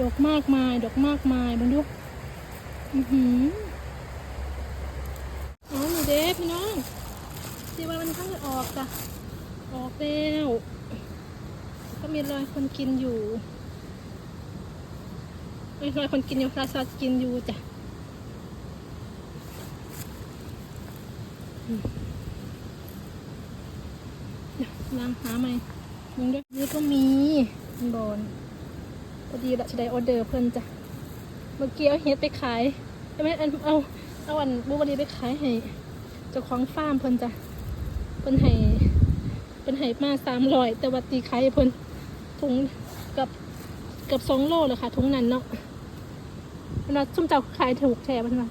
ดอกมากมาย ดอกมากมายบังดูอือหืออ๋อนี่เด้พี่น้องที่ว่ามันข้างจะออกจ้ะออกแล้วก็มีรอยคนกินอยู่มีรอยคนกินอยู่ปลาสลัดกินอยู่จ้ะอืมเดี๋ยวล้างหาใหม่มึงด้วยนี่ก็มีบอน อดีละจะได้ออเดอร์เพิ่นจ้ะเมื่อกี้เอาเฮ็ดไปขายใช่ไหมอันเอาเอาอันบลูเบอรี่ไปขายให้เจ้าของฟาร์มเพิ่นจ้ะเพิ่นให้เพิ่นให้มาสามร้อยแต่ว่าตีขายเพิ่นถุงกับกือบสองโลเลยค่ะถุงนั้นเนาะเวลาซุ่มเจ้าขายถูกแท้เพิ่นว่า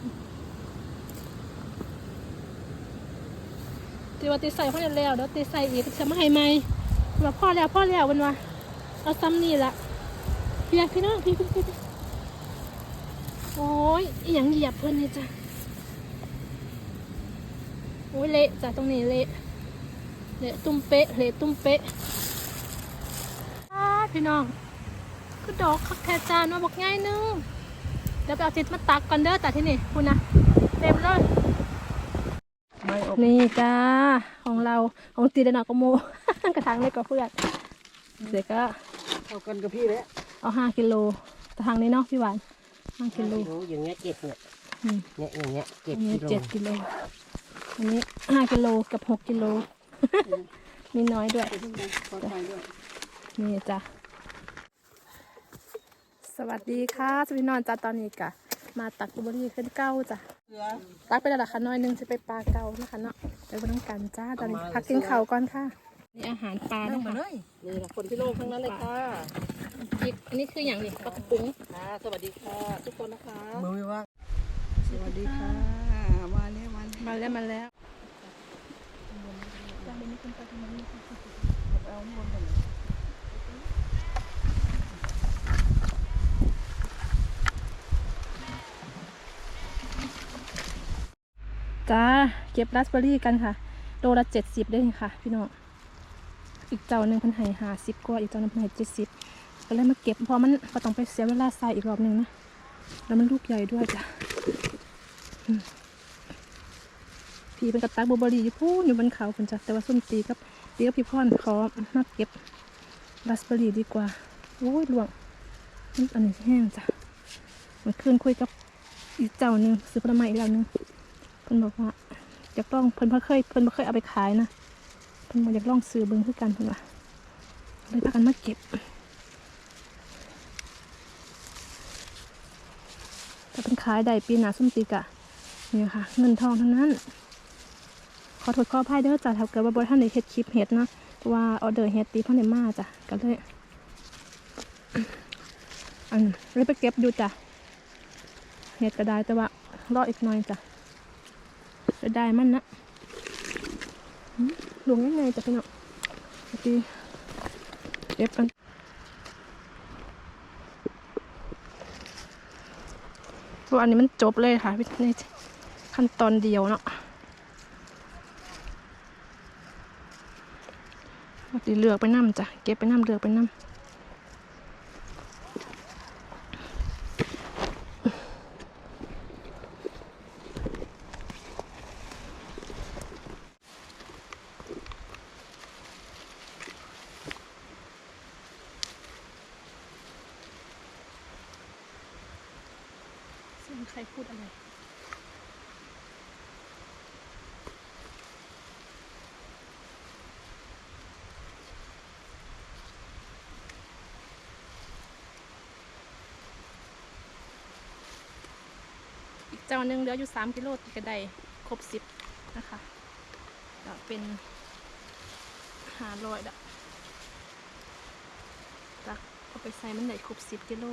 ตีว่าตีใส่พ่อแล้วแล้วตีใส่อีกจะมาให้ไหมว่าพ่อแล้วพ่อแล้วเพิ่นว่าเอาซ้ำนี่ละ พี่รักพี่น้องพี่พี่พี่พี่โอ้ยอหย่างเหยียบเพื่อนเลยจ้ะโอ้ยเละจ้ะตรงนี้เละเละตุ้มเป๊ะเละตุ้มเป๊ะพี่น้องก็ดอกคักแทจานมาบอกง่ายนึงเดี๋ยวไปเอาจิตมาตักก่อนเด้อแต่ที่นี่คุณนะเต็มเลยนี่จ้าของเราของตีเดนากโม กระถางเล็กกว่าเพื่อนเดี๋ยก็เอากันกับพี่แล้ว เอาห้ากิโลแต่ทางนี้เนาะพี่หวานห้ากิโลอย่างเงี้ยเจ็ดเนี่ยอืมเนี่ยอย่างเงี้ยเจ็อัดนนี้กิโลเจ็ดกิโลอันนี้ห้ากิโลกับหกกิโลมีน้อยด้วยนี่จ้ะสวัสดีค่ะสวัสดีนอนจ้าตอนนี้กะมาตักบลูเบอรี่ขึ้นเก้าจ้ะตักไปแล้วล่ะค่ะน้อยหนึงจะไปปลาเก้านะคะเนาะเดี๋ยวก็ต้องกันจ้าตอนนี้พักกินข้าวก่อนค่ะนี่อาหารปลานั่นะงมาคะเลยนี่ละคนที่โลกทั้งนั้นเลยค่ะ อีกอันนี้คืออย่างนี้ปลากระปุ้งค่ะสวัสดีค่ะทุกคนนะคะมือไม่ว่างสวัสดีค่ะมาแล้วมาแล้วมาแล้วมาแล้วเอาหมดเลยจ้าเก็บราสเบอร์รี่กันค่ะโลละเจ็ดสิบได้ค่ะ พี่น้องอีกเจ้าหนึ่งเพันให้หาสิบกว่าอีกเจ้าหนึ่งเพันให้เจ็ดสิบ ก็เลยมาเก็บพราะมันก็ต้องไปเสียเวลาใส่อีกรอบหนึ่งนะแล้วมันลูกใหญ่ด้วยจ้ะพี่เป็นกระตักบบอร์รี่อยู่พูนอยู่บนเขาคุณจ้ะแต่ว่าส้มตีกับตีกับพี่พ่อนขอมาเก็บราสเบอร์รี่ดีกว่าโอ้ยหลวงนี่อันนี้แห้งจ้ะมันคืนคุยกับอีกเจ้าหนึ่งซื้อผลไม้อีกแล้วนึงเพิ่นบอกว่าอยากลองเพิ่นบ่เคยเพิ่นบ่เคยเอาไปขายนะเพิ่นบอกอยากลองซื้อเบิ่งคือกันเพิ่นว่าเลยพากันมาเก็บ ถ้าเป็นขายได้ปีหนาส้มตีกะเนี่ยค่ะ เงินทองทั้งนั้น ขอโทษขออภัยเด้อจ้ะถ้าเกิดว่าบ่ทันได้เฮ็ดคลิปเฮ็ดนะว่าออเดอร์เฮ็ดตีเพิ่นได้มาจ้ะก็เลยอันเลยไปเก็บดูจ้ะเฮ็ดก็ได้แต่ว่ารออีกหน่อยจ้ะจะได้มันนะหลวงยังไงจ้ะเป็นอะดีเก็บกันเพ ราะอันนี้มันจบเลยค่ะในขั้นตอนเดียวเนาะดีเลือกไปน้ำจ้ะเก็บไปน้ำเลือกไปน้ำ เสียงใครพูดอะไร อีกเจ้าหนึ่งเหลืออยู่สามกิโลติดกระไดครบสิบนะคะก็เป็นหาร้อยดอกตักเอาไปใส่มันได้ครบสิบกิโล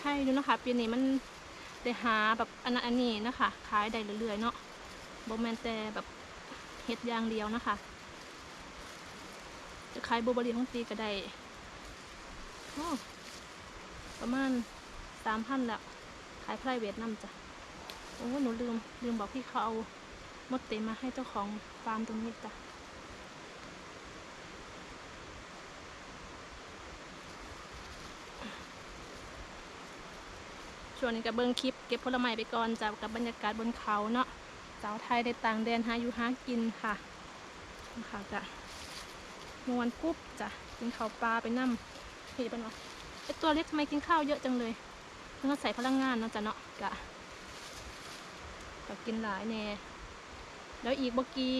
ใช่ดูนะคะปีนี้มันได้หาแบบอันนั้นอันนี้นะคะขายได้เรื่อยๆเนาะ บแมนแต่แบบเฮ็ดอย่างเดียวนะคะ จะขายบูเบอรี่ของตีก็ได้ประมาณสามพันแล้ว ขาย private นํจ้ะ โอ้หนูลืม ลืมบอกพี่เขาเอามดเต็มมาให้เจ้าของฟาร์มตรงนี้จ้ะช่วงนี้ก็เบิ่งคลิปเก็บผลไม้ไปก่อนจ้ะกับบรรยากาศบนเขาเนาะ สาวไทยในต่างแดนหาอยู่หากินค่ะนะคะจะมวนปุ๊บจ้ะกินข้าวปลาไปนั่มพี่เป็นวะไอตัวเล็กทำไมกินข้าวเยอะจังเลยมันก็ใส่พลังงานเนาะจ้ะเนาะกะก็กินหลายแน่แล้วอีกเมื่อกี้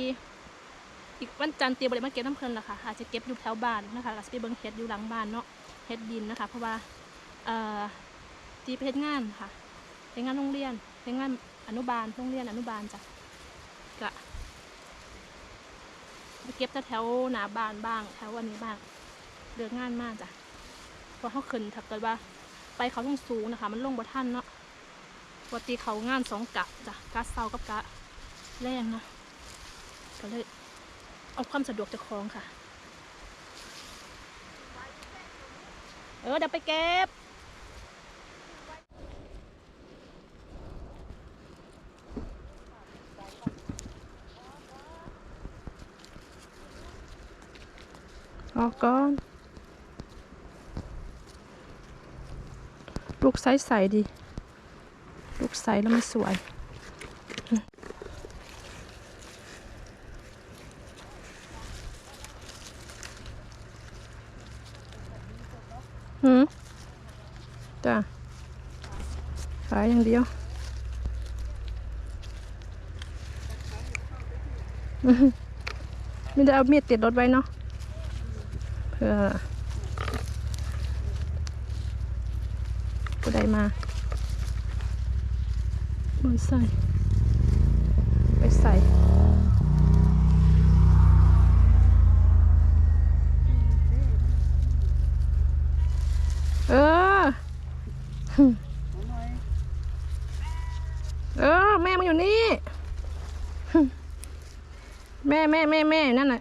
อีกวันจันทร์เตรียมบริมาเก็บน้ำเพลินละค่ะอาจจะเก็บอยู่แถวบ้านนะคะเราจะไปเบิ่งเฮ็ดอยู่หลังบ้านเนาะเฮ็ดดินนะคะ เพราะว่าเอ่อตีไปเฮ็ดงานค่ะเฮ็ดงานโรงเรียนเฮ็ดงาน อนุบาลโรงเรียนอนุบาลจ้ะกะไปเก็บแถวหนาบ้านบ้างแถววันนี้บ้างเลือกงานมากจ้ะเพราะเขาขึ้นถ้าเกิดว่า ไปเขาต้องสูงนะคะ มันลงบ่ทันเนาะปกติเขางานสองกะจ้ะกะเซากับกะแรงเนาะก็เลยเอาความสะดวกเจากของค่ะ เออเดี๋ยวไปเก็บ ออกก่อน ลูกใสๆดี ลูกใสแล้วมันสวยหืมจ้ะขายอย่างเดียวไม่ได้เอามีดติดรถไว้เนาะ พื่อผู้ใดมามือใส่ไปใส่เออ เออ แม่มาอยู่นี่ แม่แม่แม่แม่นั่นน่ะ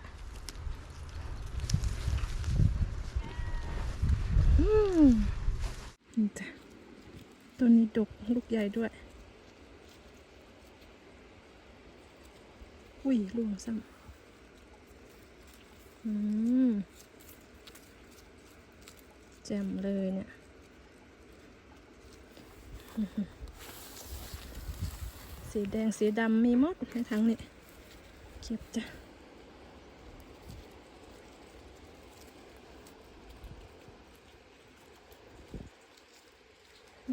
อืมนี่จ้ะ ตัวนี้ดกลูกใหญ่ด้วย อุ้ยล่วงซ้ำอืมแจ่มเลยเนี่ยสีแดงสีดำมีหมดในทั้งนี้เก็บจ้ะ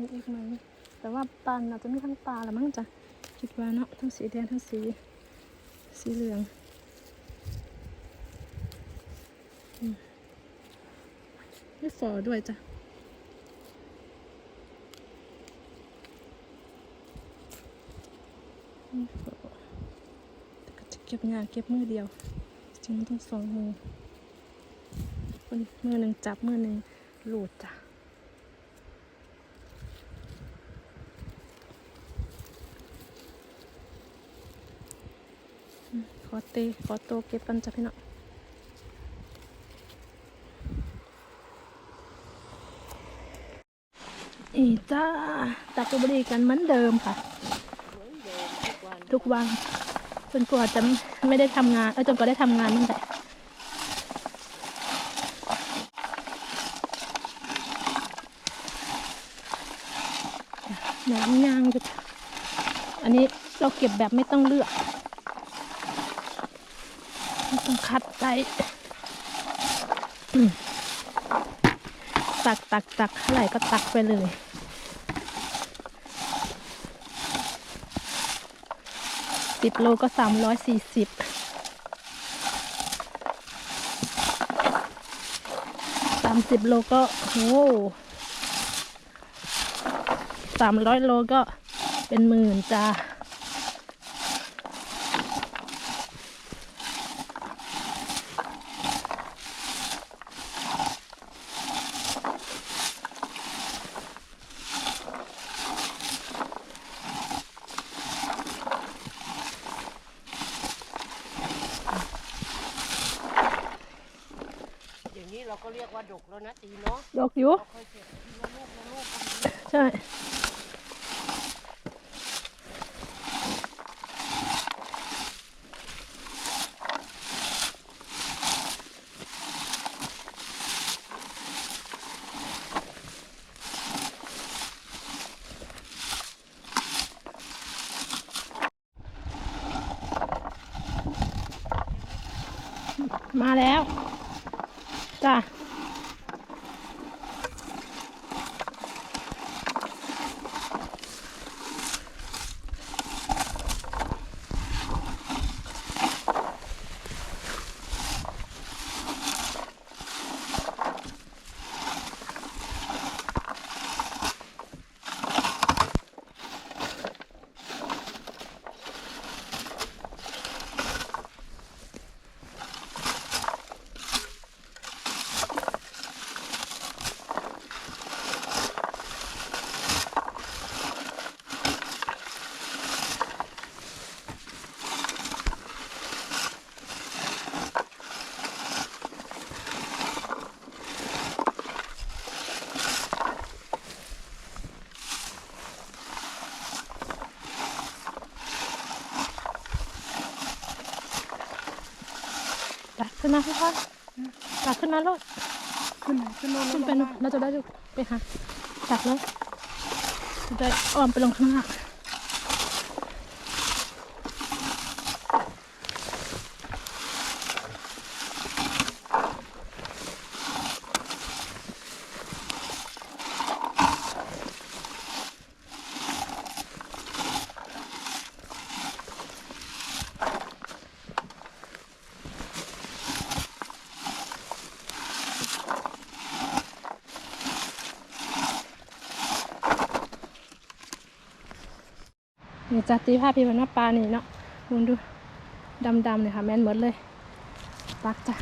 มีอีกไหมแต่ว่าปลาเราจะมีทั้งปลาละมั้งจ้ะคิดว่าเนาะทั้งสีแดงทั้งสี สีเหลืองอืมไม่ฝอด้วยจ้ะไม่ฝอแต่ก็จะเก็บงานเก็บมือเดียวจริงต้องสองมือคนมือหนึ่งจับมือหนึ่งหลูดจ้ะ ขอเตขอโตเก็บกันจ้ะพี่น้องอีจ้าตักกบรีกันเหมือนเดิมค่ะ ทุกวันจนกว่าจะไม่ได้ทำงานเออจนกว่าได้ทำงานนั่นแหละน้ำยางจะอันนี้เราเก็บแบบไม่ต้องเลือก ต้องคัดไปตักตักตักเท่าไหร่ก็ตักไปเลย สิบโลก็สามร้อยสี่สิบสามสิบโลก็โอ้สามร้อยโลก็เป็นหมื่นจ้า ราก็เรียกว่าดกแล้วนะตีเนาะดกอยู่กใช่ มาแล้ว จ้ะ มาพี่พอนตักขึ้นมาลูกขึ้นไหนขึ้นโน่นขึ้นไปนู่นเราจะได้ดูไปหาตักเลยจะได้อ้อมไปลงข้างล่าง จัดตีผ้าพี่วันว่าปลานี่เนาะคุณดูดำๆเลยค่ะ แม่นหมดเลยตักจ้ะ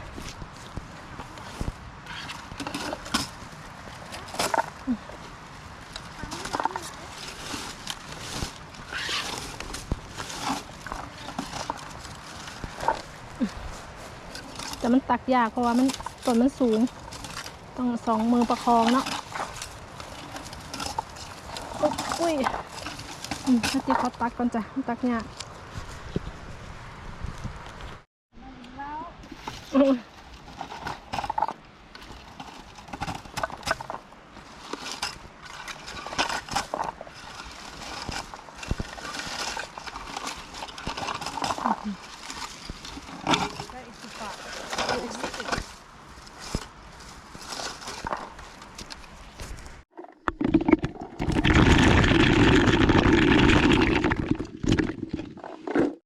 แต่มันตักยากเพราะว่ามันต้นมันสูง ต้องสองมือประคองเนาะอุ๊ย อืมถ้าตีเขาตักก่อนจ้ะตักเนี่ย